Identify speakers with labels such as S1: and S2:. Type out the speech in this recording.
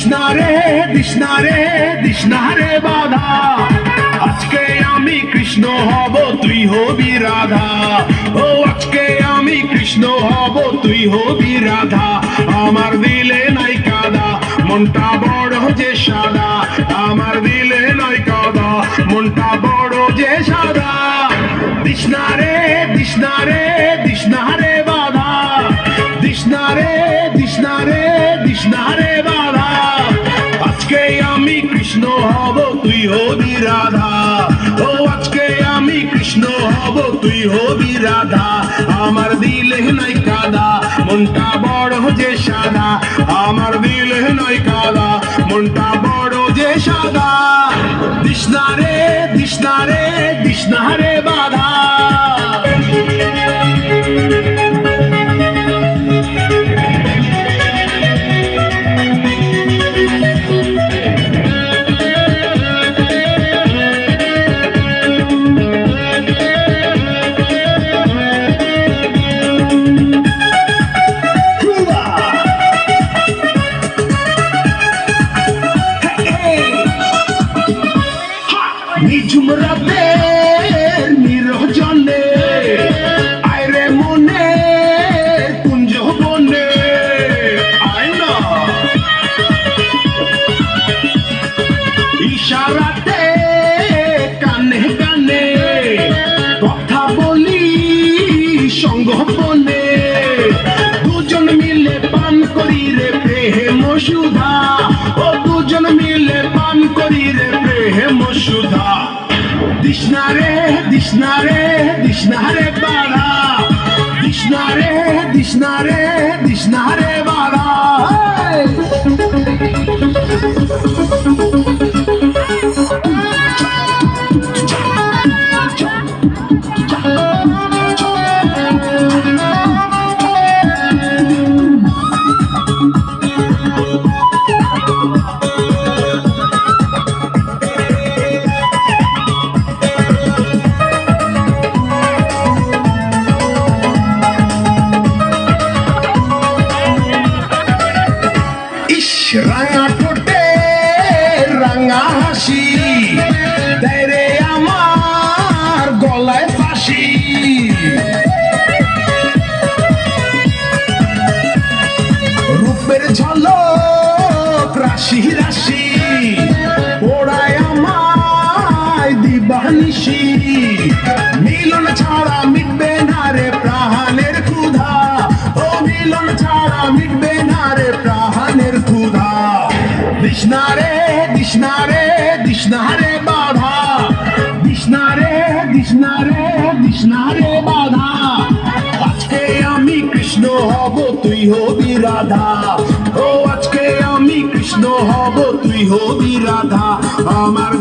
S1: দিশনারে দিশনারে বাধা। আজকে আমি কৃষ্ণ হব, তুই হবি রাধা। ও, আজকে আমি কৃষ্ণ হব, তুই হবি রাধা। আমার দিলে নাই কাদা, মনটা বড় যে সাদা। আমার দিলে নাই কাদা, মনটা বড় যে সাদা। দিশনারে দিশনারে দিশনারে বাধা। দিশনারে দিশনারে দিশনারে হব তুই হবি রাধা। আমার দিলে নাই কাদা, মনটা বড় যে সাদা। আমার দিলে নাই কাদা, মনটা বড় যে সাদা। দিশনারে দিশনারে দিশনারে বাধা। নিঝুম রাতে নিরজনে। আয়রে মনে কুঞ্জ বনে। ইশারাতে Dişnare, dişnare, dişnare bana Dişnare, dişnare রাঙা ঠোঁটে রাঙা হাসি। দেয় রে আমার গলায় ফাঁসি। রূপের ঝলক রাশি রাশি ওড়ায় আমায় দিবানিশি। মিলন ছাড়া মিটবে না রে প্রাণের ক্ষুধা, ও মিলন ছাড়া মিটবে না রে দিশনারে বাধা। আজকে আমি কৃষ্ণ হব, তুই হবি রাধা। ও, আজকে আমি কৃষ্ণ হব, তুই হবি রাধা। আমার